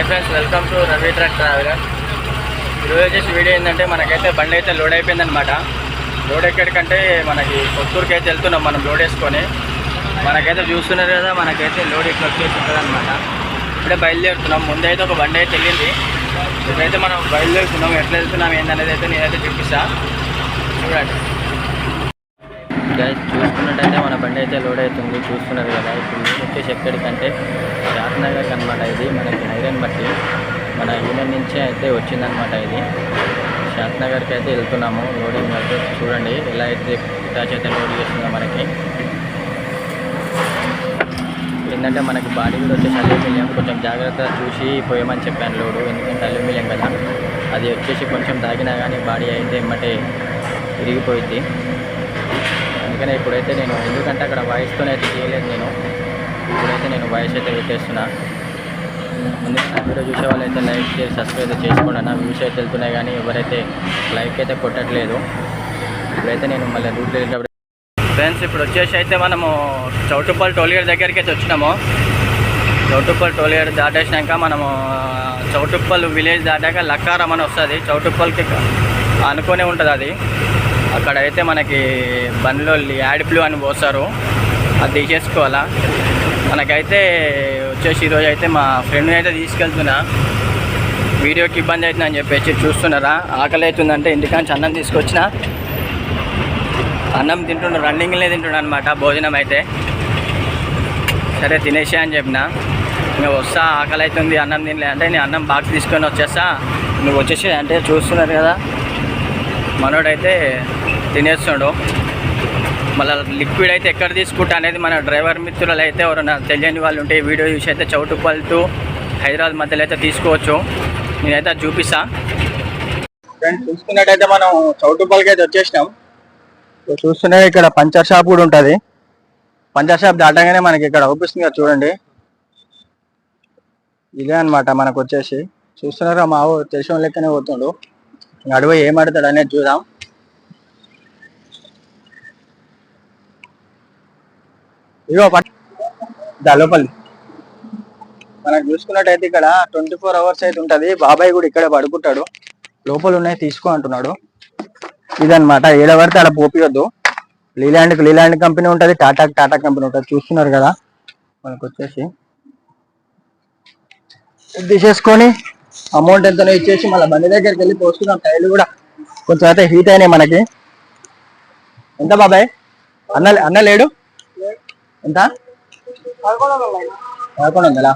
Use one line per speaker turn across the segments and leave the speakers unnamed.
Hi friends welcome to Ravi truck traveller. ఈరోజు వచ్చేసి video ఏంటంటే మనకైతే బండి అయితే లోడ్ అయిపోయిందనమాట లోడ్ ఎక్కడికంటే మనకి కొత్తూరుకి అయితే వెళ్తున్నాం మనం లోడ్ వేసుకొని. మనకైతే చూస్తున్నారు కదా మనకైతే లోడ్ ఇక్కడ వచ్చేసి ఉంటుందన్నమాట. ఇప్పుడే బయలుదేరుతున్నాం. ముందైతే ఒక బండి అయితే వెళ్ళింది. ఇప్పుడైతే మనం బయలుదేరుతున్నాం. ఎట్లా వెళ్తున్నాం ఏందనేది అయితే నేనైతే చూపిస్తా. చూడండి. గాయస్ చూసుకున్నట్టయితే మన బండి అయితే లోడ్ అవుతుంది. చూస్తున్నారు కదా ఇప్పుడు నేను వచ్చేసి ఎక్కడికంటే శాతనగర్ అనమాట ఇది. మనకి ఐరన్ బట్టి మన యూనియన్ నుంచే అయితే వచ్చిందనమాట ఇది. శాతనగర్కి అయితే వెళ్తున్నాము లోడింగ్ అయితే చూడండి. ఎలా అయితే ఇటాచ్ అయితే లోడ్ చేస్తుందో మనకి. ఏంటంటే మనకి బాడీ కూడా వచ్చేసి అల్యూమినియం. కొంచెం జాగ్రత్త చూసి పోయమని చెప్పాను లోడు ఎందుకంటే అల్యూమినియం కదా. అది వచ్చేసి కొంచెం తాగినా కానీ బాడీ అయితే ఏమంటే విరిగిపోయింది అందుకనే ఇప్పుడైతే నేను ఎందుకంటే అక్కడ వాయిస్తోనే అయితే చేయలేదు నేను. ఇప్పుడైతే నేను వాయిస్ అయితే పెట్టేస్తున్నా. ముందు నా వీడియో చూసే వాళ్ళైతే అయితే లైక్ చేసి సబ్స్క్రైబ్ చేసుకోండి అన్న. వ్యూస్ అయితే వెళ్తున్నాయి కానీ ఎవరైతే లైక్ అయితే కొట్టట్లేదు. ఇప్పుడైతే నేను మళ్ళీ రూట్ వెళ్ళేటప్పుడు ఫ్రెండ్స్ ఇప్పుడు వచ్చేసి అయితే మనము చౌటుప్పల్ టోలిగేట్ దగ్గరికి అయితే వచ్చినాము. చౌటుప్పల్ టోలిగేట్ దాటేసినాక మనము చౌటుప్పల్ విలేజ్ దాటాక లక్కారం అని వస్తుంది. చౌటుప్పల్కి అనుకునే ఉంటుంది అది. అక్కడ అయితే మనకి బండ్లో యాడ్ బ్లూ అని పోస్తారు. అది తీసేసుకోవాలా? మనకైతే వచ్చేసి ఈరోజు అయితే మా ఫ్రెండ్ని అయితే తీసుకెళ్తున్నా. వీడియోకి ఇబ్బంది అవుతుందని చెప్పేసి చూస్తున్నారా? ఆకలి అవుతుందంటే ఇంటికాంచి అన్నం తీసుకొచ్చిన. అన్నం తింటుండు రన్నింగ్లే తింటుండు అనమాట భోజనం అయితే. సరే తినేసా అని చెప్పిన. ఇంకా వస్తా ఆకలి అవుతుంది అన్నం తినలే అంటే నేను అన్నం బాక్స్ తీసుకొని వచ్చేస్తా. నువ్వు వచ్చేసి అంటే చూస్తున్నారు కదా. మనోడైతే తినేస్తున్నాడు మళ్ళీ లిక్విడ్ అయితే ఎక్కడ తీసుకుంటా అనేది మన డ్రైవర్ మిత్రులు అయితే ఎవరైనా తెలియని వాళ్ళు ఉంటే వీడియో చూసి అయితే చౌటుప్పల్ టు హైదరాబాద్ మధ్యలో అయితే తీసుకోవచ్చు. నేనైతే చూపిస్తా. ఫ్రెండ్స్ చూసుకున్నట్టయితే మనం చౌటుప్పల్కి అయితే వచ్చేసినాం. చూస్తున్నా ఇక్కడ పంచర్ షాప్ కూడా ఉంటుంది. పంచర్ షాప్ దాటగానే మనకి ఇక్కడ అవుపిస్తుంది కదా చూడండి. ఇదే అన్నమాట మనకు వచ్చేసి. చూస్తున్నారా మా ఊరు తెలిసిన లెక్కనే పోతుండు. అడవి ఏమడతాడు ఏం అనేది చూద్దాం. ఇగో దా లోపలి. మనకు చూసుకున్నట్టయితే ఇక్కడ ట్వంటీ ఫోర్ అవర్స్ అయితే ఉంటది. బాబాయ్ కూడా ఇక్కడే పడుకుంటాడు. లోపల ఉన్నాయి తీసుకో అంటున్నాడు. ఇదనమాట ఏడ పడితే అలా పోపియొద్దు. లీలాండ్కి లీలాండ్ కంపెనీ ఉంటుంది టాటా టాటా కంపెనీ ఉంటుంది. చూస్తున్నారు కదా. మనకు వచ్చేసి ఇది తీసేసుకొని అమౌంట్ ఎంతనో ఇచ్చేసి మళ్ళీ బండి దగ్గరికి వెళ్ళి పోసుకున్నాం టైర్లు కూడా కొంచెం అయితే హీట్ అయినాయి మనకి. ఎంత బాబాయ్? అన్న అన్న లేడు? ఎంత? పదకొండు వందలా?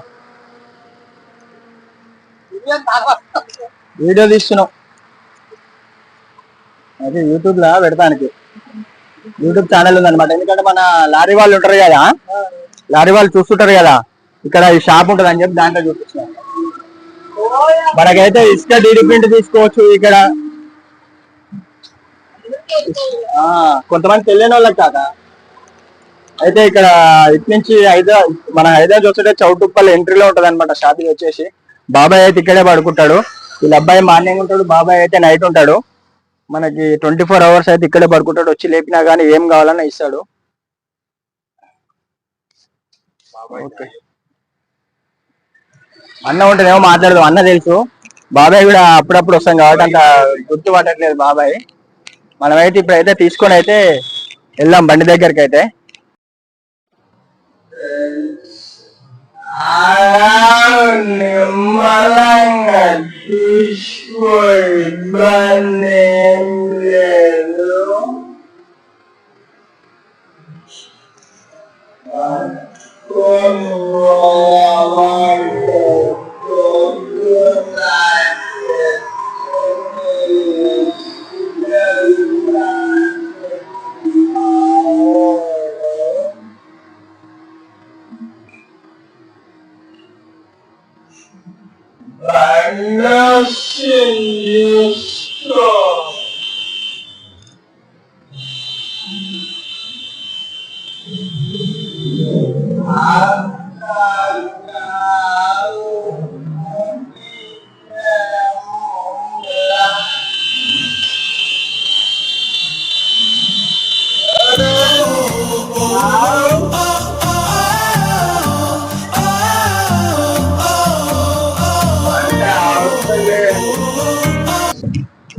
వీడియో తీస్తున్నాం. అది యూట్యూబ్లో పెడతానికి. యూట్యూబ్ ఛానల్ ఉందన్నమాట. ఎందుకంటే మన లారీ వాళ్ళు ఉంటారు కదా? లారీ వాళ్ళు చూస్తుంటారు కదా? ఇక్కడ ఈ షాప్ ఉంటుంది అని చెప్పి దాంట్లో చూపిస్తున్నాం. మనకైతే ఇసుక డీడీ ప్రింట్ తీసుకోవచ్చు ఇక్కడ. ఆ, కొంతమంది తెలియని వాళ్ళకి కాక అయితే ఇక్కడ ఇటు నుంచి హైదరాబాద్ మన హైదరాబాద్ చూస్తుంటే చౌటుప్పల్ ఎంట్రీలో ఉంటది అనమాట షాప్ ఇది వచ్చేసి. బాబాయ్ అయితే ఇక్కడే పడుకుంటాడు. వీళ్ళ అబ్బాయి మార్నింగ్ ఉంటాడు బాబాయ్ అయితే నైట్ ఉంటాడు. మనకి ట్వంటీ ఫోర్ అవర్స్ అయితే ఇక్కడే పడుకుంటాడు. వచ్చి లేపినా కానీ ఏం కావాలన్నా ఇస్తాడు. ఓకే. అన్న ఉంటే ఏమో మాట్లాడదాం. అన్న తెలుసు. బాబాయ్ కూడా అప్పుడప్పుడు వస్తాం కాబట్టి అంత గుర్తుపట్టట్లేదు బాబాయ్. మనమైతే ఇప్పుడైతే తీసుకొని అయితే వెళ్దాం బండి దగ్గరికి అయితే. నిమ్మలంగా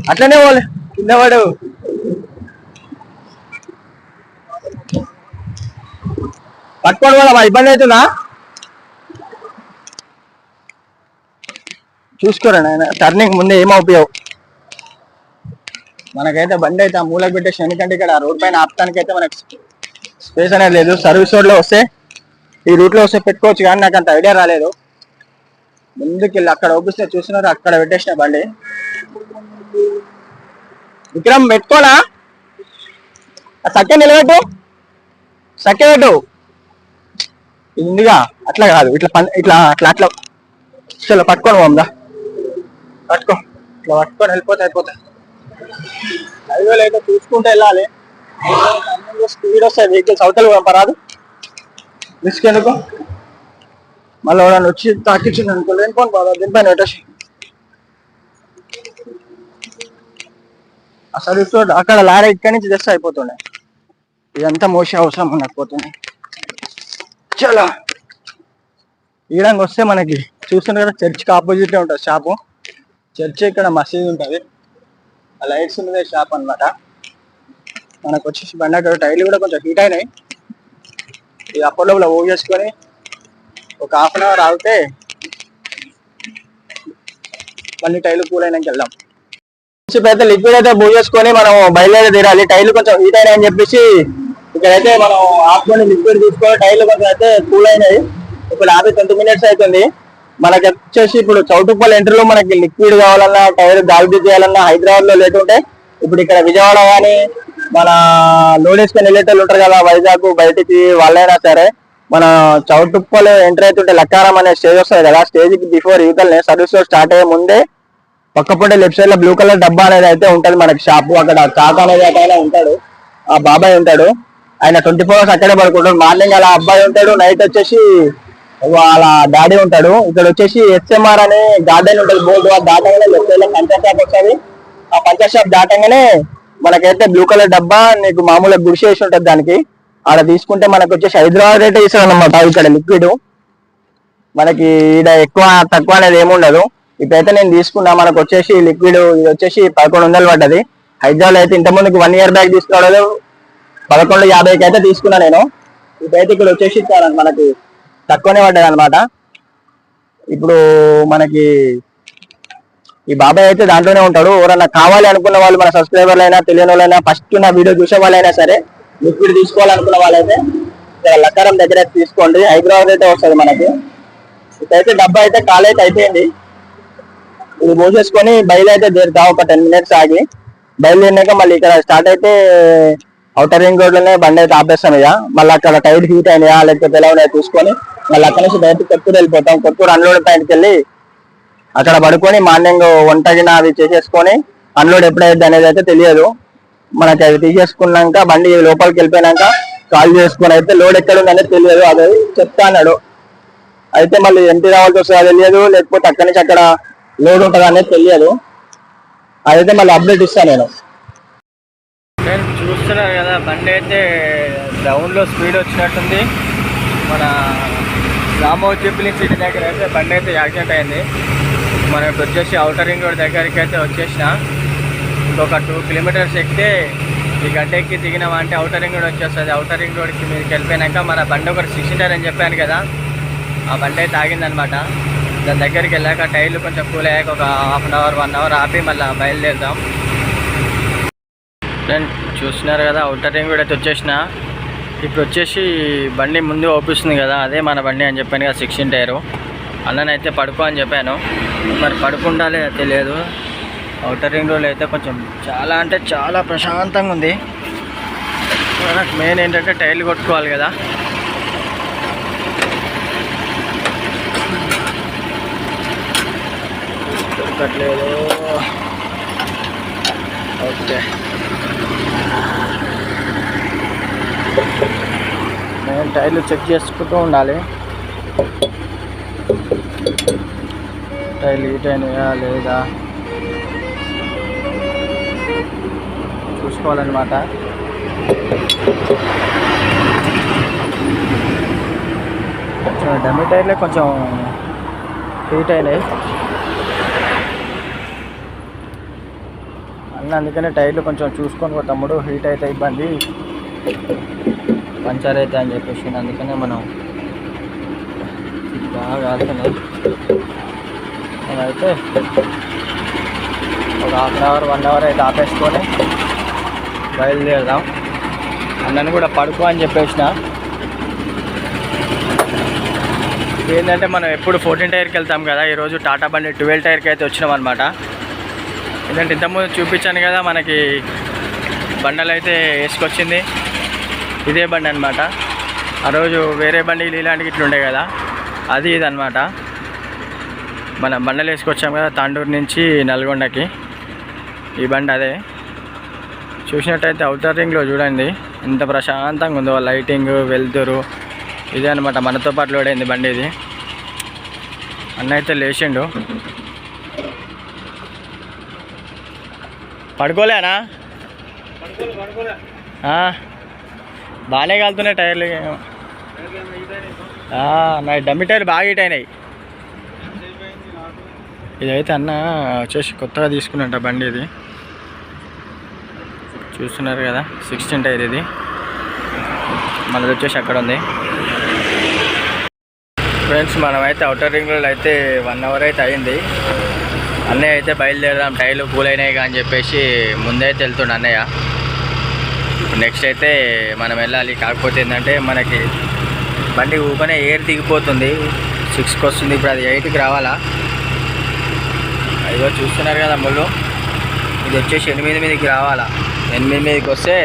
అట్లనే పోలే కింద పడు పట్టుకోండి పోదామా ఇబ్బంది అవుతుందా? చూసుకోరా నాయన టర్నింగ్ ముందే ఏం అవుతావు మనకైతే బండి అయితే ఆ మూలకు పెట్టేసి ఎందుకంటే ఇక్కడ రోడ్ పైన ఆపటానికి అయితే మనకి స్పేస్ అనేది లేదు. సర్వీస్ రోడ్లో వస్తే ఈ రూట్లో వస్తే పెట్టుకోవచ్చు కానీ నాకు అంత ఐడియా రాలేదు. ముందుకు వెళ్ళి అక్కడ ఓపిస్తే చూస్తున్నారు అక్కడ పెట్టేసిన బండి. విక్రమ్ పెట్టుకోనా? ఆ నిలబెట్టు. సక్కె పెట్టు. ఇందుగా అట్లా కాదు ఇట్లా ఇట్లా అట్లా అట్లా. చలో పట్టుకోను పోందా పట్టుకో. ఇట్లా పట్టుకొని వెళ్ళిపోతే అయిపోతాయి హైవేలు అయితే చూసుకుంటూ వెళ్ళాలి. స్పీడ్ వస్తాయి వెహికల్స్ అవతల పంపరాదు. రిస్క్ ఎందుకు? మళ్ళీ ఎవరైనా వచ్చి తాకిచ్చింది అనుకో లేనిపోను బాబా దీనిపైన పెట్టేసి. అసలు ఇప్పుడు అక్కడ లారీ ఇక్కడి నుంచి జస్ట్ అయిపోతుండే. ఇదంతా మోసే అవసరం ఉండకపోతుంది చాలా. ఈడంగా వస్తే మనకి చూస్తున్నారు కదా చర్చ్కి ఆపోజిట్ ఉంటుంది షాపు. చర్చ్ ఇక్కడ మసీద్ ఉంటుంది. ఆ లైట్స్ ఉన్నదే షాప్ అన్నమాట. మనకు వచ్చేసి బండి టైర్లు కూడా కొంచెం హీట్ అయినాయి. ఇది అప్పటిలోపల ఓ చేసుకొని ఒక హాఫ్ అన్ అవర్ ఆగితే మళ్ళీ టైర్లు కూల్ అయినాక వెళ్దాం. ఇప్పుడు లిక్విడ్ అయితే బూ చేసుకొని మనం బయలుదేరి తీరాలి. టైర్లు కొంచెం హీట్ అయినాయని చెప్పేసి ఇక్కడైతే మనం ఆపుకొని లిక్విడ్ తీసుకొని టైర్లు కొంచెం అయితే కూల్ అయినాయి. ఇప్పుడు యాభై ట్వంటీ మినిట్స్ అవుతుంది. మనకి వచ్చేసి ఇప్పుడు చౌటుప్పల్ ఎంట్రీలో మనకి లిక్విడ్ కావాలన్నా టైర్ గాలిబీ చేయాలన్నా హైదరాబాద్లో లేట్ ఉంటే ఇప్పుడు ఇక్కడ విజయవాడ కానీ మన లోడ్ వేసుకొని వెళ్ళేటోళ్ళు ఉంటారు కదా వైజాగ్ బయటికి వాళ్ళైనా సరే మన చౌటుప్పల్ ఎంట్రీ అవుతుంటే లక్కారం అనే స్టేజ్ వస్తుంది కదా. స్టేజ్ బిఫోర్ యూతల్ని సర్వీస్ స్టార్ట్ అయ్యే ముందే పక్క లెఫ్ట్ సైడ్లో బ్లూ కలర్ డబ్బా అనేది అయితే ఉంటది మనకి షాప్ అక్కడ కాక అనేది అక్కడ ఉంటాడు. ఆ బాబాయ్ ఉంటాడు. ఆయన ట్వంటీ ఫోర్ అవర్స్ అక్కడే పడుకుంటాడు. మార్నింగ్ అలా అబ్బాయి ఉంటాడు. నైట్ వచ్చేసి వాళ్ళ డాడీ ఉంటాడు. ఇక్కడ వచ్చేసి ఎస్ఎంఆర్ అనే గార్డెన్ ఉంటుంది. బోర్డు ఆ దాటంగానే లెఫ్ట్ సైడ్లో పంచర్ షాప్ వస్తుంది. ఆ పంచర్ షాప్ దాటంగానే మనకైతే బ్లూ కలర్ డబ్బా నీకు మామూలుగా గుడిసె వేసి ఉంటది దానికి. ఆడ తీసుకుంటే మనకు వచ్చేసి హైదరాబాద్ రేట్ ఇస్తాడు అన్నమాట ఇక్కడ లిక్విడ్ మనకి ఈడ ఎక్కువ తక్కువ అనేది ఏముండదు. ఇప్పుడైతే నేను తీసుకున్నా మనకు వచ్చేసి లిక్విడ్ ఇది వచ్చేసి పదకొండు వందలు పడ్డది. హైదరాబాద్ అయితే ఇంత ముందుకు వన్ ఇయర్ బ్యాక్ తీసుకున్నాడు. పదకొండు యాభైకి అయితే తీసుకున్నా నేను. ఇప్పుడైతే ఇక్కడ వచ్చేసి మనకి తక్కువనే పడ్డది అనమాట ఇప్పుడు మనకి ఈ బాబాయ్ అయితే దాంట్లోనే ఉంటాడు. ఎవరన్నా కావాలి అనుకున్న వాళ్ళు మన సబ్స్క్రైబర్లు అయినా తెలియని వాళ్ళైనా ఫస్ట్ నా వీడియో చూసే వాళ్ళైనా సరే లిక్విడ్ తీసుకోవాలనుకున్న వాళ్ళైతే ఇక్కడ లక్కరం దగ్గర తీసుకోండి. హైదరాబాద్ అయితే వస్తుంది మనకి. ఇప్పుడైతే డబ్బా అయితే కాల్ అయితే అయిపోయింది. ఇది పోసేసుకొని బయలుదేరితే దేరుతా ఒక టెన్ మినిట్స్ ఆగి బయలుదేరినాక మళ్ళీ ఇక్కడ స్టార్ట్ అయితే అవుటర్ రింగ్ రోడ్లోనే బండి అయితే ఆపేస్తాం ఇక. మళ్ళీ అక్కడ టైర్ హీట్ అయినాయా లేకపోతే ఎలా ఉన్నాయో చూసుకొని మళ్ళీ అక్కడ నుంచి డైరెక్ట్ కొత్తూరు వెళ్ళిపోతాం. కొత్తూరు అన్లోడ్ పాయింట్కి వెళ్ళి అక్కడ పడుకొని మార్నింగ్ వంట గిన అవి చేసేసుకొని అన్లోడ్ ఎప్పుడైతే అనేది అయితే తెలియదు. మనకి అది తీసేసుకున్నాక బండి లోపలికి వెళ్ళిపోయినాక కాల్ చేసుకొని అయితే లోడ్ ఎక్కడ ఉందనేది తెలియదు. అది చెప్తా అన్నాడు. అయితే మళ్ళీ ఎంటీ రావాల్సి వస్తుందో తెలియదు. లేకపోతే అక్కడి నుంచి అక్కడ లోడ్ ఉంటుంది అనేది తెలియదు. అదైతే మళ్ళీ అప్డేట్ ఇస్తాను నేను.
నేను చూస్తున్నారు కదా బండి అయితే గ్రౌండ్లో స్పీడ్ వచ్చినట్టుంది. మన రామోజీ చెప్పిన సిటీ దగ్గర అయితే బండి అయితే యాక్సిడెంట్ అయింది. మనకు వచ్చేసి అవుటర్ రింగ్ రోడ్ దగ్గరికి అయితే వచ్చేసిన. ఇంకొక టూ కిలోమీటర్స్ ఎక్కితే ఈ గడ్డెక్కి ఎక్కి అంటే అవుటర్ రింగ్ రోడ్ వచ్చేస్తుంది. అవుటర్ రింగ్ రోడ్కి మీదకి వెళ్ళిపోయినాక మన బండి ఒకటి సిక్స్టీ అని చెప్పాను కదా. ఆ బండి అయితే ఆగిందనమాట దాని దగ్గరికి వెళ్ళాక టైర్లు కొంచెం కూల్ అయ్యాక ఒక half an hour one hour ఆపి మళ్ళీ బయలుదేరుదాం. ఫ్రెండ్ చూస్తున్నారు కదా అవుటర్ రింగ్ కూడా అయితే వచ్చేసిన. ఇప్పుడు వచ్చేసి బండి ముందు ఓపిస్తుంది కదా అదే మన బండి అని చెప్పాను కదా సిక్స్టీన్ టైరు. అన్ననైతే పడుకో అని చెప్పాను. మరి పడుకుండాలే తెలియదు అవుటర్ రింగ్ రోడ్ అయితే కొంచెం చాలా అంటే చాలా ప్రశాంతంగా ఉంది. మనకు మెయిన్ ఏంటంటే టైర్లు కొట్టుకోవాలి కదా. దొరకట్లేదు ఓకే. నేను టైర్లు చెక్ చేసుకుంటూ ఉండాలి. టైర్లు హీట్ అయినాయా లేదా? చూసుకోవాలన్నమాట. కొంచెం డమ్మి టైర్లే కొంచెం హీట్ అయినాయి. అందుకనే టైర్లు కొంచెం చూసుకొని పో తమ్ముడు హీట్ అయితే ఇబ్బంది. పంచర్ అయితే అని చెప్పేసి అందుకనే మనం బాగా కాలుతున్నాయి అయితే ఒక half an hour one hour అయితే ఆపేసుకొని బయలుదేరదాం. అన్నను కూడా పడుకో అని చెప్పేసిన. ఏంటంటే మనం ఎప్పుడు ఫోర్టీన్ టైర్కి వెళ్తాం కదా ఈరోజు టాటా బండి ట్వెల్వ్ టైర్కి అయితే వచ్చినాం అనమాట ఏంటంటే ఇంతకుముందు చూపించాను కదా మనకి బండలు అయితే వేసుకొచ్చింది. ఇదే బండి అనమాట ఆ రోజు వేరే బండి ఇలాంటివి ఇట్లుండే కదా అది ఇది మనం మన బండలు వేసుకొచ్చాం కదా తాండూరు నుంచి నల్గొండకి. ఈ బండి అదే. చూసినట్టయితే అవుటర్ రింగ్లో చూడండి ఎంత ప్రశాంతంగా ఉందో లైటింగ్ వెళ్తురు ఇదే అనమాట మనతో పాటు లోడైంది బండి ఇది. అన్న అయితే లేచిండు. పడుకోలేనా? బాగానే కాలుతున్నాయి టైర్లు. నా డమ్మి టైర్లు బాగా హీట్ అయినాయి. ఇదైతే అన్న వచ్చేసి కొత్తగా తీసుకున్నట్ట బండి ఇది. చూస్తున్నారు కదా సిక్స్టీన్ టైర్ ఇది. మనది వచ్చేసి అక్కడ ఉంది. ఫ్రెండ్స్ మనమైతే అవుటర్ రింగ్ రోడ్ అయితే వన్ అవర్ అయితే అయింది. అన్నయ్య అయితే బయలుదేరదాం టైర్లు కూల్ అయినాయి అని చెప్పేసి ముందైతే వెళ్తుండ అన్నయ్య. నెక్స్ట్ అయితే మనం వెళ్ళాలి. కాకపోతే ఏంటంటే మనకి బండి ఊపనే ఎయిర్ దిగిపోతుంది. సిక్స్కి వస్తుంది ఇప్పుడు అది ఎయిట్కి రావాలా? అదిగో చూస్తున్నారు కదా ముళ్ళు. ఇది వచ్చేసి ఎనిమిది మీదకి రావాలా? ఎనిమిది మీదకి వస్తే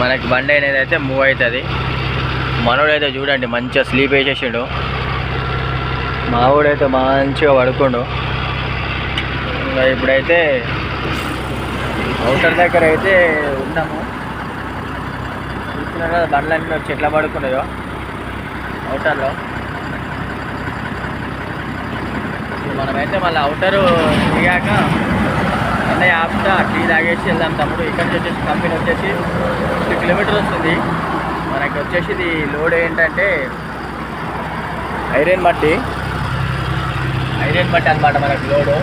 మనకి బండి అనేది అయితే మూవ్ అవుతుంది మనోడైతే చూడండి మంచిగా స్లీప్ వేసేసిండు. మావాడైతే మంచిగా పడుకుండు. ఇప్పుడైతే అవుటర్ దగ్గర అయితే ఉన్నాము. చూస్తున్నారు కదా బండ్లన్నీ వచ్చి ఎట్లా పడుకున్నాయో అవుటర్లో మనమైతే మళ్ళీ అవుటరు దిగాక అన్నయ్య ఆపుతా టీ తాగేసి వెళ్దాం తమ్ముడు. ఇక్కడ నుంచి వచ్చేసి కంపెనీ వచ్చేసి ఫిఫ్టీ కిలోమీటర్ వస్తుంది. మనకి వచ్చేసి ఇది లోడ్ ఏంటంటే ఐరన్ మట్టి. ఐరన్ మట్టి అనమాట మనకి లోడు.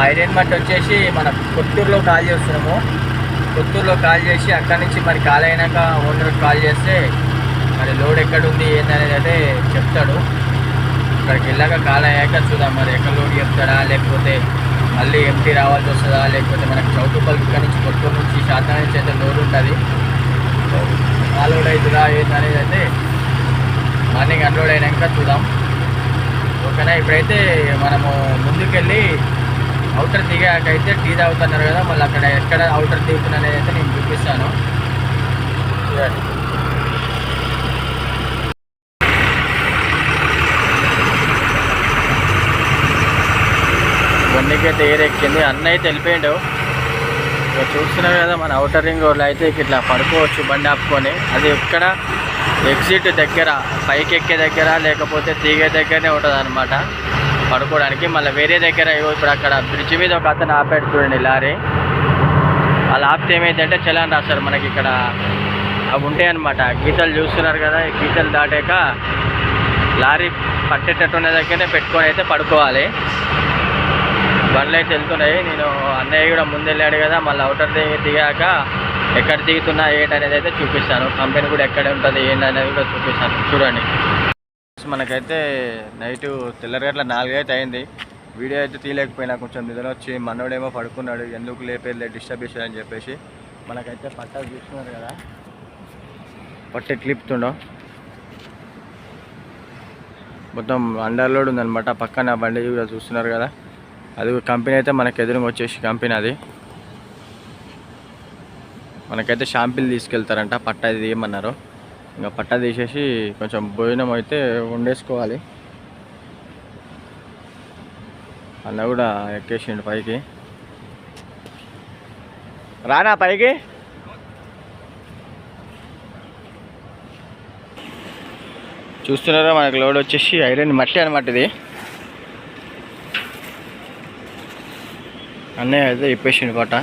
ఐరన్ మట్టి వచ్చేసి మన కొత్తూరులో కాల్ చేస్తున్నాము. కొత్తూరులో కాల్ చేసి అక్కడి నుంచి మరి కాల్ అయినాక ఓనర్కి కాల్ చేస్తే మరి లోడ్ ఎక్కడ ఉంది ఏందనేది అయితే చెప్తాడు. అక్కడికి వెళ్ళాక కాల్ అయ్యాక చూద్దాం మరి ఎక్కడ లోడ్ చెప్తాడా లేకపోతే మళ్ళీ ఎంటీ రావాల్సి వస్తుందా లేకపోతే మనకి చౌటుపల్లి ఇక్కడ నుంచి కొత్తూరు నుంచి శాతం నుంచి అయితే లోడ్ ఉంటుంది. ఆ లోడ్ అవుతుందా ఏందనేది అయితే మార్నింగ్ అన్లోడ్ అయినాక చూద్దాం. ఓకేనా? ఇప్పుడైతే మనము ముందుకెళ్ళి అవుటర్ దిగాకైతే టీ తాగుతున్నారు కదా మళ్ళీ అక్కడ ఎక్కడ అవుటర్ దిగుతున్నది అయితే నేను చూపిస్తాను. చూడండి. బండికైతే ఎక్కింది అన్న అయితే వెళ్ళిపోయాడు. ఇక చూస్తున్నారు కదా మన అవుటర్ రింగ్ రోడ్లో అయితే ఇట్లా పడుకోవచ్చు బండి ఆపుకొని. అది ఎక్కడ ఎగ్జిట్ దగ్గర పైకి ఎక్కే దగ్గర లేకపోతే తీగే దగ్గరనే ఉంటుంది అనమాట పడుకోవడానికి. మళ్ళీ వేరే దగ్గర ఇప్పుడు అక్కడ బ్రిడ్జ్ మీద ఒక అతను ఆపాడు చూడండి లారీ. అలా ఆపితే ఏమైందంటే చలాన్ రాస్తారు మనకి ఇక్కడ. అవి ఉంటాయి అనమాట గీతలు చూస్తున్నారు కదా గీతలు దాటాక లారీ పట్టేటట్టు ఉన్న దగ్గరనే పెట్టుకొని అయితే పడుకోవాలి. బండ్లు అయితే వెళ్తున్నాయి. నేను అన్నయ్య కూడా ముందు వెళ్ళాడు కదా మళ్ళీ అవుటర్ దిగి దిగాక ఎక్కడ దిగుతున్నా ఏంటనేది అయితే చూపిస్తాను. కంపెనీ కూడా ఎక్కడ ఉంటుంది ఏంటి అనేది కూడా చూపిస్తాను. చూడండి. మనకైతే నైట్ తెల్లరగట్ల నాలుగైతే అయింది. వీడియో అయితే తీయలేకపోయినా కొంచెం నిద్ర వచ్చి మనోడేమో పడుకున్నాడు ఎందుకు లేపేది డిస్టర్బ్ చేసేది అని చెప్పేసి మనకైతే పట్టాలు చూస్తున్నారు కదా. పట్టే క్లిప్తుండో మొత్తం అండర్లోడ్ ఉందనమాట పక్కన బండి కూడా చూస్తున్నారు కదా. అది కంపెనీ అయితే మనకు ఎదురుగా వచ్చేసి కంపెనీ అది. మనకైతే షాంపిల్ తీసుకెళ్తారంట పట్టా ఇది ఏమన్నారు ఇంకా పట్టా తీసేసి కొంచెం భోజనం అయితే వండేసుకోవాలి. అన్న కూడా ఎక్కేసిండు పైకి. రానా పైకి? చూస్తున్నారా మనకు లోడ్ వచ్చేసి ఐరన్ మట్టి అనమాట ఇది. అన్నయ్య అయితే ఇప్పేసిండు పట్ట.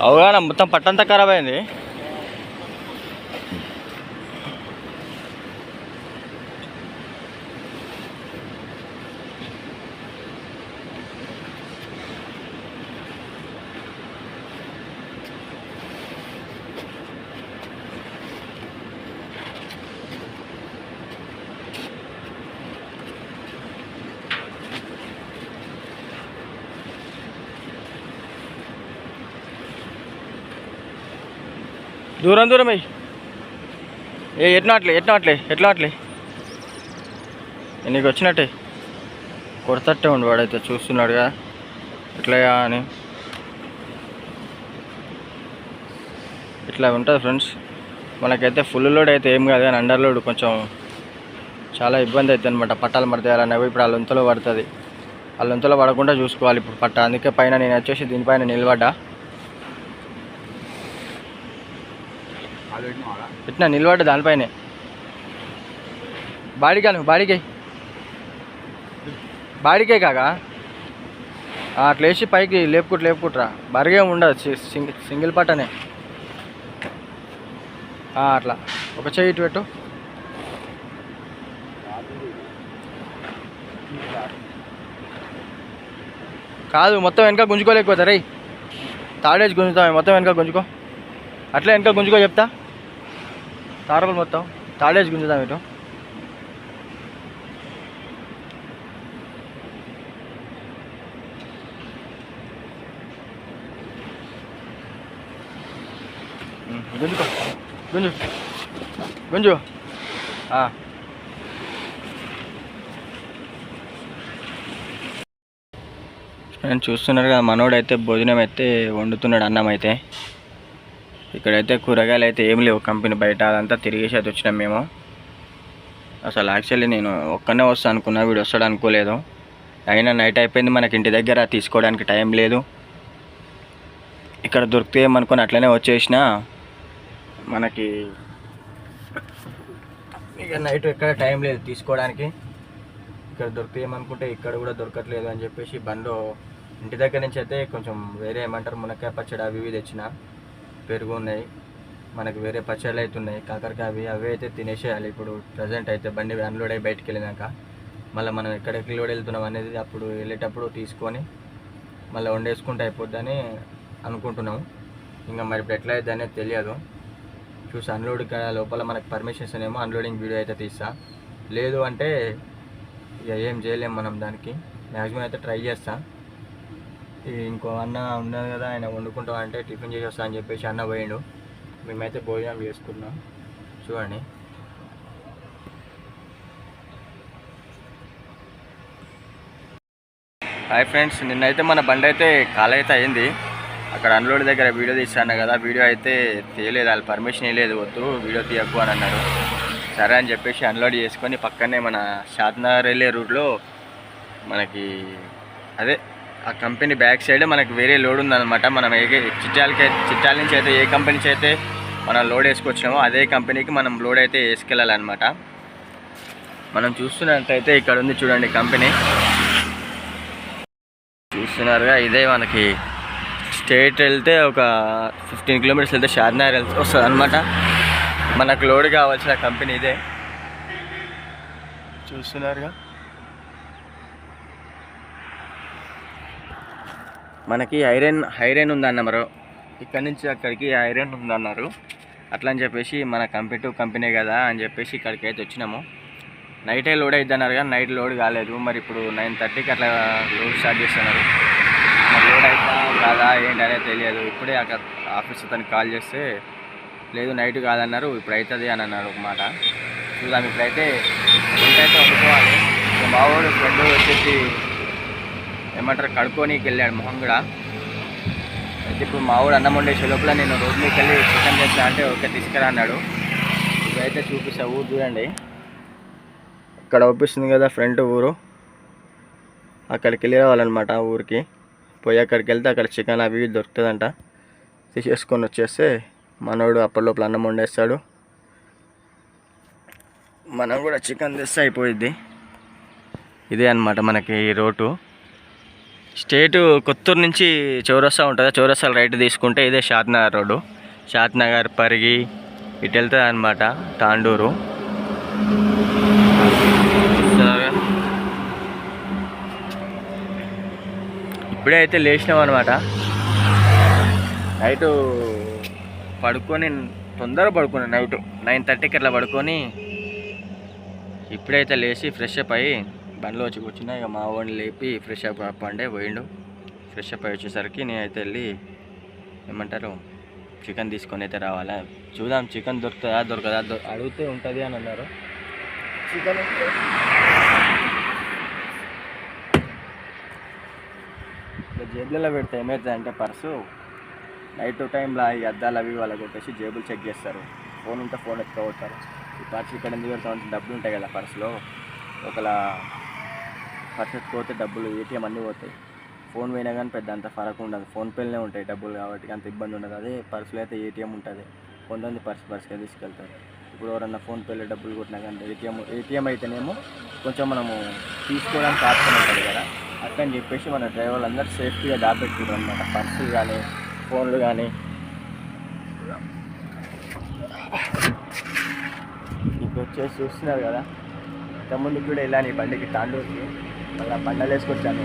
అవునా మొత్తం పట్టంతా ఖరాబ్ అయింది. దూరం దూరం అయ్యి. ఏ ఎట్నాట్లే అట్లే ఎట్లాట్లే ఎట్లా అట్లే? నీకు వచ్చినట్టే కొడతట్టే ఉండు వాడైతే చూస్తున్నాడుగా. ఎట్లయా అని. ఇట్లా ఉంటుంది ఫ్రెండ్స్. మనకైతే ఫుల్ లోడ్ అయితే ఏం కాదు కానీ అండర్ లోడ్ కొంచెం చాలా ఇబ్బంది అవుతుంది అనమాట పట్టాలు పడతాయాలన్నవి ఇప్పుడు ఆ లొంతలో పడుతుంది. ఆ లొంతలో పడకుండా చూసుకోవాలి ఇప్పుడు పట్ట. అందుకే పైన నేను వచ్చేసి దీనిపైన నిలబడ్డా. ఇట్లా నిలబడ్డ దానిపైనే? బాడీకా నువ్వు బాడీకే. బాడీకే కాగా అట్లా వేసి పైకి లేపుకుంటు లేపుకుంటురా. బరిగే ఉండదు సింగిల్ సింగిల్ పట్టనే. అట్లా. ఒక చెయ్యి ఇటు పెట్టు. కాదు మొత్తం వెనక గుంజుకోలేకపోతారా తాడేసి గుంజుతాం మొత్తం వెనక గుంజుకో. అట్లా వెనక గుంజుకో చెప్తా. తారలు మొత్తం. తాడేసి గుంజుదాం ఇటు. గుంజుకో. గుంజు. గుంజు. నేను చూస్తున్నారు కదా మనోడైతే భోజనం అయితే వండుతున్నాడు అన్నం అయితే ఇక్కడైతే కూరగాయలు అయితే ఏం లేవు. కంపెనీ బయట అదంతా తిరిగేసి అయితే వచ్చినాం మేము. అసలు యాక్చువల్లీ నేను ఒక్కనే వస్తా అనుకున్నా వీడు వస్తాడు అనుకోలేదు. అయినా నైట్ అయిపోయింది మనకి ఇంటి దగ్గర తీసుకోవడానికి టైం లేదు. ఇక్కడ దొరికితే ఏమనుకుని అట్లనే వచ్చేసిన మనకి ఇక నైట్ ఎక్కడ టైం లేదు తీసుకోవడానికి. ఇక్కడ దొరికితే ఏమనుకుంటే ఇక్కడ కూడా దొరకట్లేదు అని చెప్పేసి బండ్లో ఇంటి దగ్గర నుంచి అయితే కొంచెం వేరే ఏమంటారు మునక్కాయ పచ్చడి అవి ఇవి తెచ్చిన. పెరుగు ఉన్నాయి మనకు వేరే పచ్చళ్ళు అవుతున్నాయి కాకరకాయ అవి అవి అయితే తినేసేయాలి. ఇప్పుడు ప్రజెంట్ అయితే బండి అన్లోడ్ అయ్యి బయటికి వెళ్ళినాక మళ్ళీ మనం ఎక్కడెక్కడ లోడ్ వెళ్తున్నాం అనేది అప్పుడు వెళ్ళేటప్పుడు తీసుకొని మళ్ళీ వండేసుకుంటే అయిపోద్దని అనుకుంటున్నాం ఇంకా మరి ఇప్పుడు ఎట్లా అయితే అనేది తెలియదు. చూసి అన్లోడ్ లోపల మనకు పర్మిషన్స్ ఏమో అన్లోడింగ్ వీడియో అయితే తీస్తా. లేదు అంటే ఇక ఏం చేయలేం మనం దానికి. మ్యాక్సిమం అయితే ట్రై చేస్తాను ఇంకో అన్న ఉన్నది కదా ఆయన వండుకుంటా అంటే టిఫిన్ చేసి వస్తా అని చెప్పేసి అన్న పోయిండు. మేమైతే భోజనం చేసుకున్నాం. చూడండి. హాయ్ ఫ్రెండ్స్ నిన్నైతే మన బండి అయితే కాల్ అయితే అయింది. అక్కడ అన్లోడ్ దగ్గర వీడియో తీస్తాను కదా వీడియో అయితే తీయలేదు వాళ్ళు పర్మిషన్ ఇవ్వలేదు వద్దు వీడియో తీయకు అని అన్నారు సరే అని చెప్పేసి అన్లోడ్ చేసుకొని పక్కనే మన షాద్నగర్ వెళ్ళే రూట్లో మనకి అదే ఆ కంపెనీ బ్యాక్ సైడ్ మనకి వేరే లోడ్ ఉందన్నమాట. మనం ఏ చిట్టాలకి చిట్టాల నుంచి అయితే ఏ కంపెనీ అయితే మనం లోడ్ వేసుకొచ్చామో అదే కంపెనీకి మనం లోడ్ అయితే వేసుకెళ్ళాలన్నమాట. మనం చూస్తున్నట్టయితే ఇక్కడ ఉంది చూడండి కంపెనీ. చూస్తున్నారుగా ఇదే మనకి స్టేట్ వెళ్తే ఒక ఫిఫ్టీన్ కిలోమీటర్స్ వెళ్తే షాద్నగర్ వెళ్తే వస్తుంది అనమాట మనకు లోడ్ కావాల్సిన కంపెనీ ఇదే. చూస్తున్నారుగా. మనకి ఐరన్ ఐరన్ ఉందన్నారు ఇక్కడ నుంచి అక్కడికి ఐరన్ ఉందన్నారు. అట్లా అని చెప్పేసి మన కంపెనీ టు కంపెనీ కదా అని చెప్పేసి ఇక్కడికి అయితే వచ్చినాము. నైటే లోడ్ అవుతుంది అన్నారు కానీ నైట్ లోడ్ కాలేదు. మరి ఇప్పుడు నైన్ థర్టీకి అట్లా లోడ్ స్టార్ట్ చేస్తున్నారు. మరి లోడ్ అవుతా కాదా ఏంటనే తెలియదు. ఇప్పుడే అక్కడ ఆఫీస్ అతనికి కాల్ చేస్తే లేదు నైట్ కాదన్నారు ఇప్పుడు అవుతుంది అని అన్నారు ఒక మాట. చూద్దాం ఇప్పుడైతే వంట అయితే వండుకోవాలి మా మావాడు ఫ్రెండ్ వచ్చేసి ఏమంటారు కడుక్కోనికి వెళ్ళాడు మొహం కూడా అయితే ఇప్పుడు మావాడు అన్నం వండేసే లోపల నేను రోడ్ మీకు వెళ్ళి చికెన్ చేస్తా అంటే ఓకే తీసుకురా అన్నాడు. ఇప్పుడైతే చూపిస్తా ఊరు చూడండి. అక్కడ అవుపిస్తుంది కదా ఫ్రంట్ ఊరు. అక్కడికి వెళ్ళి రావాలన్నమాట ఆ ఊరికి. పోయి అక్కడికి వెళ్తే అక్కడ చికెన్ అవి ఇవి దొరుకుతుందంట. తీసేసుకొని వచ్చేస్తే మనోడు అప్పటిలోపల అన్నం వండేస్తాడు మనం కూడా చికెన్ తెస్తే అయిపోయిద్ది. ఇదే అన్నమాట మనకి ఈ రోడ్డు. స్టేటు కొత్తూరు నుంచి చౌరస్తా ఉంటుంది? చౌరస్తా రైట్ తీసుకుంటే ఇదే షాద్నగర్ రోడ్డు. షాద్నగర్ పరిగి ఇటు వెళ్తుంది అనమాట తాండూరు. ఇప్పుడే అయితే లేచినాం అనమాట నైట్ పడుకొని తొందరగా పడుకున్నాను నైట్. నైన్ థర్టీకి అట్లా పడుకొని ఇప్పుడైతే లేచి ఫ్రెష్ అప్ అయ్యి బండిలో వచ్చి కూర్చున్నా ఇక మా వాడిని లేపి ఫ్రెష్ అప్ అప్ అంటే పోయిండు. ఫ్రెష్ అప్ అయి వచ్చేసరికి నేనైతే వెళ్ళి ఏమంటారు చికెన్ తీసుకొని అయితే రావాలా. చూద్దాం చికెన్ దొరుకుతుందా దొరకదా అడిగితే ఉంటుంది అని అన్నారు. చికెన్ జేబులలో పెడితే ఏమవుతుంది అంటే పర్సు నైట్ టైంలో ఈ అద్దాలు అవి వాళ్ళకి కొట్టేసి జేబులు చెక్ చేస్తారు. ఫోన్ ఉంటే ఫోన్ ఎత్తుకోవచ్చారు ఈ పర్స్ ఇక్కడ ఎందుకు పెడతామంటే డబ్బులు ఉంటాయి కదా పర్సులో. ఒకలా పర్సెస్ పోతే డబ్బులు ఏటీఎం అన్నీ పోతాయి. ఫోన్ పోయినా కానీ పెద్ద అంత ఫరక్ ఉండదు. ఫోన్ పేలనే ఉంటాయి డబ్బులు కాబట్టి అంత ఇబ్బంది ఉండదు. అదే పర్సులో అయితే ఏటీఎం ఉంటుంది. కొంతమంది పర్స్ పర్సుగా తీసుకెళ్తారు. ఇప్పుడు ఎవరన్నా ఫోన్ పేలో డబ్బులు కొట్టినా కానీ ఏటీఎం ఏటీఎం అయితేనేమో కొంచెం మనము తీసుకోవడానికి ఆప్షన్ ఉంటుంది కదా. అట్లని అని చెప్పేసి మన డ్రైవర్లు అందరూ సేఫ్టీగా దాపెట్టుకుంటారు అనమాట పర్సులు కానీ ఫోన్లు కానీ. ఇప్పుడు వచ్చేసి చూస్తున్నారు కదా. ఇంతకుముందు కూడా వెళ్ళాను ఈ బండికి తాండూరుకి. మళ్ళీ బండలు వేసుకొచ్చాను.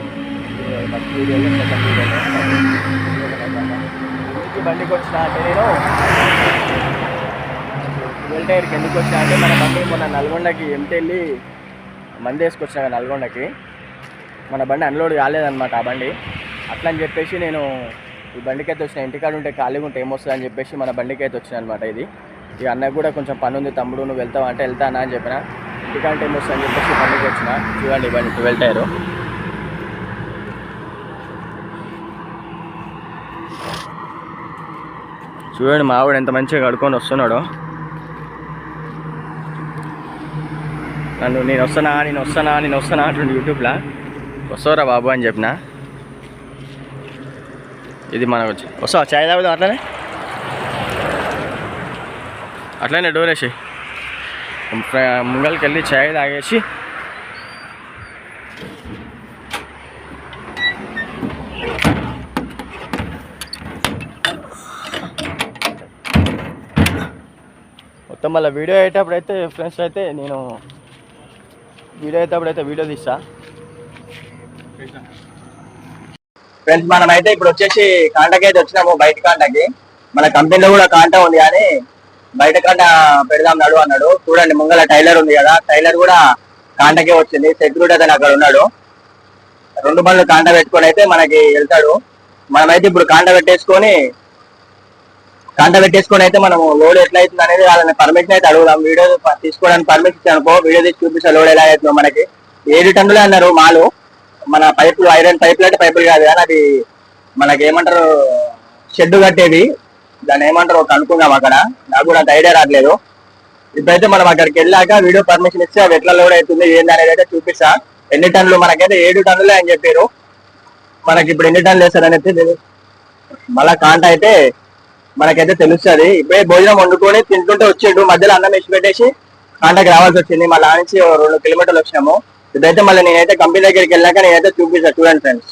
ఫస్ట్ వీడియోలో సెకండ్ వీడియోలో ఇంటికి బండికి వచ్చిన అంటే నేను ట్వెల్ టైర్కి ఎందుకు వచ్చినా అంటే మన బండి మొన్న నల్గొండకి ఎంటి వెళ్ళి మంది వేసుకొచ్చినా నల్గొండకి. మన బండి అన్లోడ్ కాలేదన్నమాట ఆ బండి. అట్లా అని చెప్పేసి నేను ఈ బండికి అయితే వచ్చిన ఇంటికాడ ఉంటే ఖాళీగా ఉంటే ఏమొస్తుంది అని చెప్పేసి మన బండికి అయితే వచ్చిన అనమాట ఇది. ఇక అన్నకు కూడా కొంచెం పని ఉంది తమ్ముడు నువ్వు వెళ్తావు? అంటే వెళ్తానా? అని చెప్పిన. ఇంటికాడ టైం వస్తుందని చెప్పేసి బండికి వచ్చిన చూడండి బండి ట్వెల్వ్ టైరు. చూడండి మావాడు ఎంత మంచిగా కడుక్కొని వస్తున్నాడు. నన్ను నేను వస్తానా నేను వస్తానా నేను వస్తానా అంటుండే యూట్యూబ్లో. వస్తావురా బాబు అని చెప్పిన. ఇది మనకు వచ్చి వస్తావా? చాయ్ తాగుదాం అట్లనే? అట్లనే డోరేసి ముంగల్కి వెళ్ళి చాయ్ తాగేసి మొత్తం మళ్ళీ వీడియో అయ్యేటప్పుడు అయితే ఫ్రెండ్స్ అయితే నేను వీడియో అయ్యేటప్పుడు అయితే వీడియో తీస్తా.
ఫ్రెండ్స్ మనం అయితే ఇప్పుడు వచ్చేసి కాంటాకి అయితే వచ్చినాము బయట కాంటాకి మన కంపెనీలో కూడా కాంటా ఉంది కానీ బయట కన్నా పెడదాం నడు అన్నాడు. చూడండి ముంగల టైలర్ ఉంది కదా టైలర్ కూడా కాంటకే వచ్చింది. సెక్యూరిటీ అతను అక్కడ ఉన్నాడు. రెండు బండ్లు కాంట పెట్టుకొని అయితే మనకి వెళ్తాడు. మనమైతే ఇప్పుడు కాంట పెట్టేసుకొని కాంట పెట్టేసుకొని అయితే మనం లోడ్ ఎట్లా అవుతుంది అనేది వాళ్ళని పర్మిషన్ అయితే అడుగుదాం. వీడియో తీసుకోవడానికి పర్మిషన్ ఇచ్చి అనుకో వీడియో తీసి చూపిస్తా లోడ్ ఎలా అవుతుందో మనకి. ఏడు టన్నులే అన్నారు మాలు. మన పైపులు ఐరన్ పైపులు అంటే పైపులు కాదు కానీ అది మనకి ఏమంటారు షెడ్ కట్టేది దాన్ని ఏమంటారు కనుక్కుందాం అక్కడ. నాకు కూడా అంత ఐడియా రావట్లేదు. ఇప్పుడైతే మనం అక్కడికి వెళ్ళాక వీడియో పర్మిషన్ ఇస్తే అది ఎట్లా లోడ్ అవుతుంది ఏంది అనేది అయితే చూపిస్తా. ఎన్ని టన్నులు మనకైతే ఏడు టన్నులే అని చెప్పారు. మనకి ఇప్పుడు ఎన్ని టన్నులు వేస్తారని తెలియదు మళ్ళా కాంట అయితే మనకైతే తెలుస్తుంది. ఇప్పుడే భోజనం వండుకొని తింటుంటే వచ్చిండు. మధ్యలో అన్నం వేసి పెట్టేసి కాంటకి రావాల్సి వచ్చింది. మళ్ళీ నుంచి రెండు కిలోమీటర్లు వచ్చినాము. ఇదైతే మళ్ళీ నేనైతే కంపెనీ దగ్గరికి వెళ్ళాక నేనైతే చూపిస్తాను చూడండి ఫ్రెండ్స్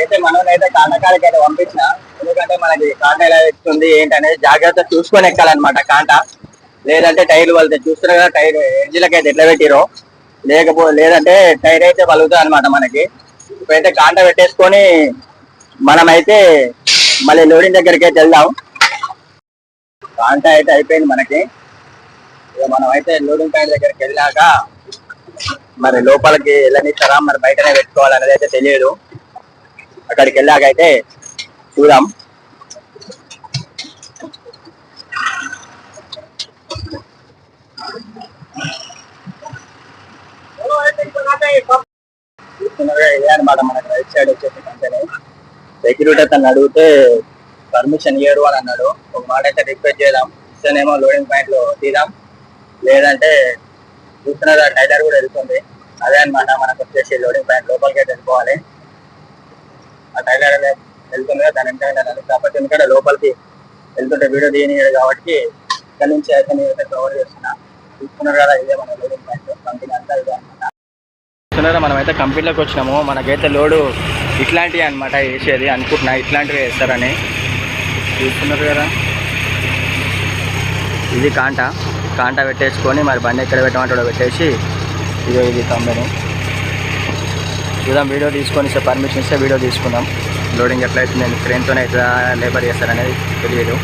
అయితే మనోనైతే కాంటకాలకి అయితే పంపించిన. ఎందుకంటే మనకి కాంట ఎలా ఎక్కుతుంది ఏంటి అనేది జాగ్రత్త చూసుకొని ఎక్కాలన్నమాట కాంట. లేదంటే టైర్లు వెళ్తే చూస్తున్నారు కదా టైర్ ఎడ్జిలకి అయితే ఎట్లా పెట్టిరో? లేకపో లేదంటే టైర్ అయితే పలుగుతుంది అనమాట మనకి. ఇప్పుడైతే కాంట పెట్టేసుకొని మనమైతే మళ్ళీ లోడింగ్ దగ్గరికి అయితే వెళ్దాం. కాంట అయితే అయిపోయింది మనకి. ఇక మనం అయితే లోడింగ్ పాయింట్ దగ్గరికి వెళ్ళాక మరి లోపలికి వెళ్ళనిస్తారా? మరి బయటనే పెట్టుకోవాలనేది అయితే తెలియదు. అక్కడికి వెళ్ళాక అయితే చూద్దాం. ఇదే అనమాట మనకి రైట్ సైడ్ వచ్చేసి కంపెనీ సెక్యూరిటీ అతను అడిగితే పర్మిషన్ ఇయ్యరు అని అన్నాడు. ఒక మాట అయితే రిక్వెస్ట్ చేద్దాం. ఇస్తేనేమో లోడింగ్ పాయింట్లో తీద్దాం. లేదంటే చూస్తున్నారు టైలర్ కూడా వెళ్తుంది. అదే అన్నమాట మనకు వచ్చేసి లోడింగ్ పాయింట్ లోపలికి అయితే వెళ్ళిపోవాలి. ఆ టైలర్ వెళ్తుంది కదా దాని వెంటనే వెళ్ళాలి కాకపోతే ఎందుకంటే లోపలికి వెళ్తుంటే వీడియో తీయనియడు కాబట్టి ఇక్కడ నుంచి అయితే నేనైతే కవర్ చేస్తున్నా. చూస్తున్నారు కదా ఇదే మన లోడింగ్ పాయింట్ కంపెనీ అంతా ఇదే
మనం అయితే కంపెనీలోకి వచ్చినాము. మనకైతే లోడు ఇట్లాంటివి అనమాట వేసేది. అనుకుంటున్నా ఇట్లాంటివి వేస్తారని. చూస్తున్నారు కదా. ఇది కాంట. కాంట పెట్టేసుకొని మరి బండి ఎక్కడ పెట్టమంటాడో పెట్టేసి ఇదో ఇది కంపెనీ. చూద్దాం వీడియో తీసుకొని పర్మిషన్ ఇస్తే వీడియో తీసుకుందాం. లోడింగ్ ఎట్లా అవుతుంది నేను క్రెయిన్తోనే ఎట్లా లేబర్ చేస్తారనేది తెలియదు.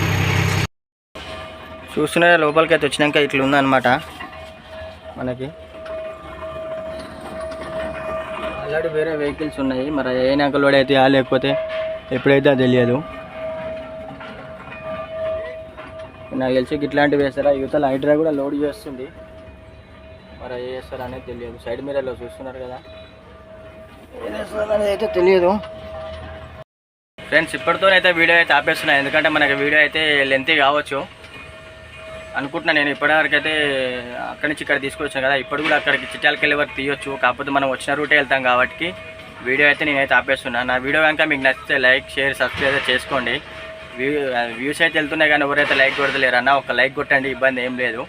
చూస్తున్నారా లోపలికి అయితే వచ్చినాక ఇట్లా ఉందన్నమాట. మనకి ఆల్రెడీ వేరే వెహికల్స్ ఉన్నాయి. మరి అయినాక లోడ్ అయితే లేకపోతే ఎప్పుడైతే తెలియదు. నాకు తెలిసి ఇట్లాంటివి వేస్తారా? యువతల హైడ్రా కూడా లోడ్ చేస్తుంది. మరి ఏ చేస్తారా అనేది తెలియదు. సైడ్ మిర్రర్లో చూస్తున్నారు కదా. ఏం చేస్తారు అనేది అయితే తెలియదు. ఫ్రెండ్స్ ఇప్పటితోనైతే వీడియో అయితే ఆపేస్తున్నాను ఎందుకంటే మనకి వీడియో అయితే లెంత్ కావచ్చు అనుకుంటున్నా నేను. ఇప్పటివరకు అయితే అక్కడి నుంచి ఇక్కడ తీసుకొచ్చాను కదా. ఇప్పుడు కూడా అక్కడికి చిట్టాలకి వెళ్ళే వరకు తీయొచ్చు. కాకపోతే మనం వచ్చిన రూటే వెళ్తాం కాబట్టి వీడియో అయితే నేనైతే ఆపేస్తున్నా. నా వీడియో కనుక మీకు నచ్చితే లైక్ షేర్ సబ్స్క్రైబ్ అయితే చేసుకోండి. వ్యూ వ్యూస్ అయితే వెళ్తున్నాయి కానీ ఎవరైతే లైక్ కొడతలేరు అన్న ఒక లైక్ కొట్టండి ఇబ్బంది ఏం లేదు.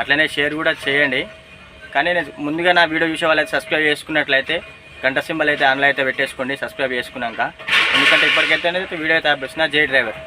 అట్లనే షేర్ కూడా చేయండి. కానీ నేను ముందుగా నా వీడియో చూసే వాళ్ళైతే సబ్స్క్రైబ్ చేసుకున్నట్లయితే గంట సింబల్ అయితే ఆన్లైన్ అయితే పెట్టేసుకోండి సబ్స్క్రైబ్ చేసుకున్నాక. ఎందుకంటే ఇప్పటికైతే వీడియో అయితే ఆపేస్తున్నా జై డ్రైవర్.